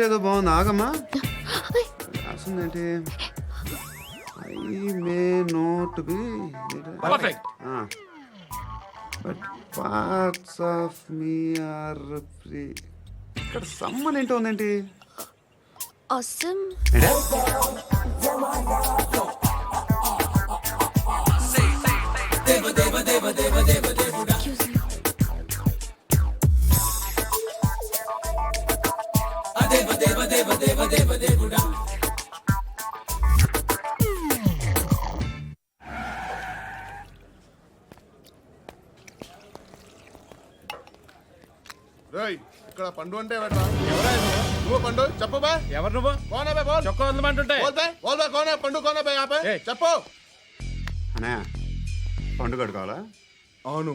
ఏదో బాగుంది. ఆగమ్మా. రాసిందేంటి? I may not be perfect but parts of me are free ఇక్కడ సమ్మన్ ఏంటో ఉందేంటి? అసమ్ రేయ్ ఇక్కడ పండు అంటే ఎవరా నువ్వు పండు? చెప్పు బా. ఎవరు నువ్వు? కోనా బే బోల్. చొక్కా వదలమంటుంటే. బోల్ బే బోల్ బే కోనా పండు కోనా బే ఆపే. ఏయ్. చెప్పు. అన్నయ్య పండుగ కావాలా అవును.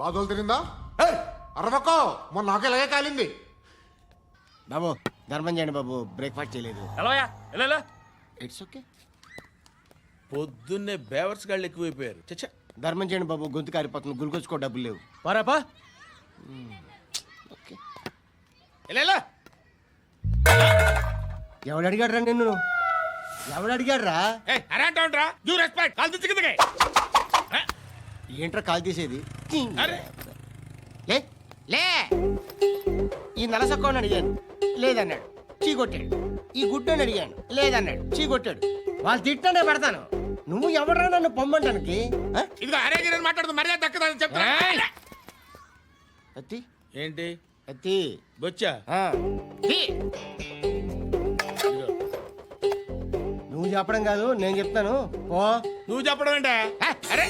బాధలు తిరిందా? అరవకో! మొన్న నాకు ఇలాగే కాలింది. బాబు ధర్మం చేయండి బాబు బ్రేక్ఫాస్ట్ చేయలేదు. ఇట్స్ ఓకే పొద్దున్నే బేవర్స్ గాళ్ళు ఎక్కువైపోయారు. చచ్చా ధర్మం చేయండి బాబు గొంతు కారిపోతుంది గురికొచ్చుకో డబ్బులు లేవు. పారాపా ఓకే ఎలా ఎవడు అడిగాడు రా నిన్ను? ఎవడు అడిగాడు రా అరే అంటావుంట్రా యూ రెస్పెక్ట్ కాల్ తెచ్చి కిందకి. ఏంట్రా కాల్ తీసేది? అరే. లే లే. ఈ నలసక్కని అడిగాను. లేదన్నాడు. చీ కొట్టాడు. ఈ గుడ్డని అడిగాను. లేదన్నాడు. చీ కొట్టాడు. వాళ్ళు తిట్టానే పెడతాను. నువ్వు ఎవడరా నన్ను పొమ్మంటానికి? ఆ? ఇదిగో అరే గిరని మాట్లాడుతూ మర్యాద దక్కదని చెప్తా అత్తి. ఏంటి? అత్తి. బొచ్చా? ఆ. తీ. నువ్వు చెప్పడం కాదు నేను చెప్తాను. ఓ నువ్వు చెప్పడం ఏంటే? అరే.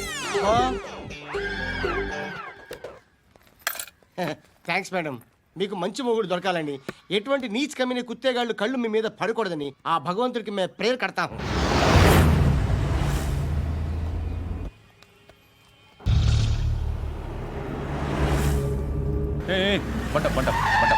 Thanks madam. మీకు మంచి మొగుడు దొరకాలని. ఎటువంటి నీచ్ కమ్మిన కుత్తేగాళ్ళు కళ్ళు మీ మీద పడకూడదని ఆ భగవంతుడికి మేము ప్రేయర్ కడతాము. పంట పంట పంట హే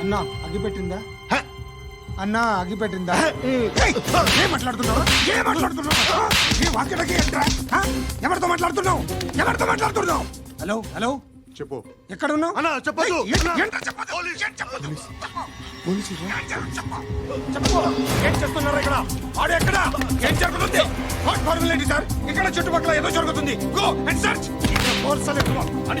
అన్నా అగ్గి పెట్టిందా అన్నా అగ్గి పెట్టిందా ఏం మాట్లాడుతున్నావు? ఏం మాట్లాడుతున్నావు? ఈ వాక్యలకి ఏంట్రా? ఆ? ఎవరితో మాట్లాడుతున్నావు? ఎవరితో మాట్లాడుతున్నావు? Hello hello? చెప్పు. ఎక్కడ ఉన్నావు అన్నా చెప్పదు ఏం- ఏంట్రా చెప్పొద్దు? ఏం చెప్పొద్దు? ఏం చెప్పు? చెప్పు. ఏం చేస్తున్నారు ఇక్కడ? వాడు ఎక్కడ? ఏం జరుగుతుంది? వాట్ ఫార్మల్ ఏంటి సార్? ఇక్కడ చుట్టుపక్కల ఏదో జరుగుతుంది. Go and search. అని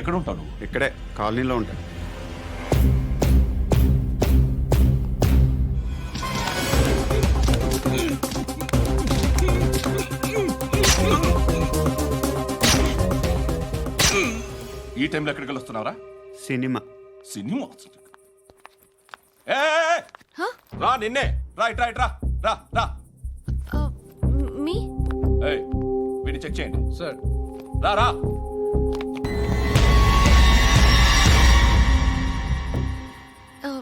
ఎక్కడ ఉంటావు నువ్వు? ఇక్కడే కాలనీలో ఉంటాయి ఈ టైంలో ఎక్కడికి వస్తున్నారా సినిమా. సినిమా? ఏయ్! రా నిన్నే. రా ఇట్ రా ఇట్ రా. రా రా. మీ? ఏయ్, వీడిని చెక్ చేయండి. సార్. రా రా.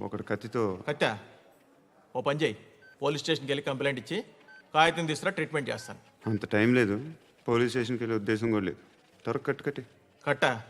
ఒకడు కత్తితో కట్టా? ఓ పని చేయి. పోలీస్ స్టేషన్కి వెళ్ళి కంప్లైంట్ ఇచ్చి కాగితం తీసుకురా ట్రీట్మెంట్ చేస్తాను. అంత టైం లేదు. పోలీస్ స్టేషన్కి వెళ్ళే ఉద్దేశం కూడా లేదు. త్వరగా కట్టు కట్టి. కట్టా?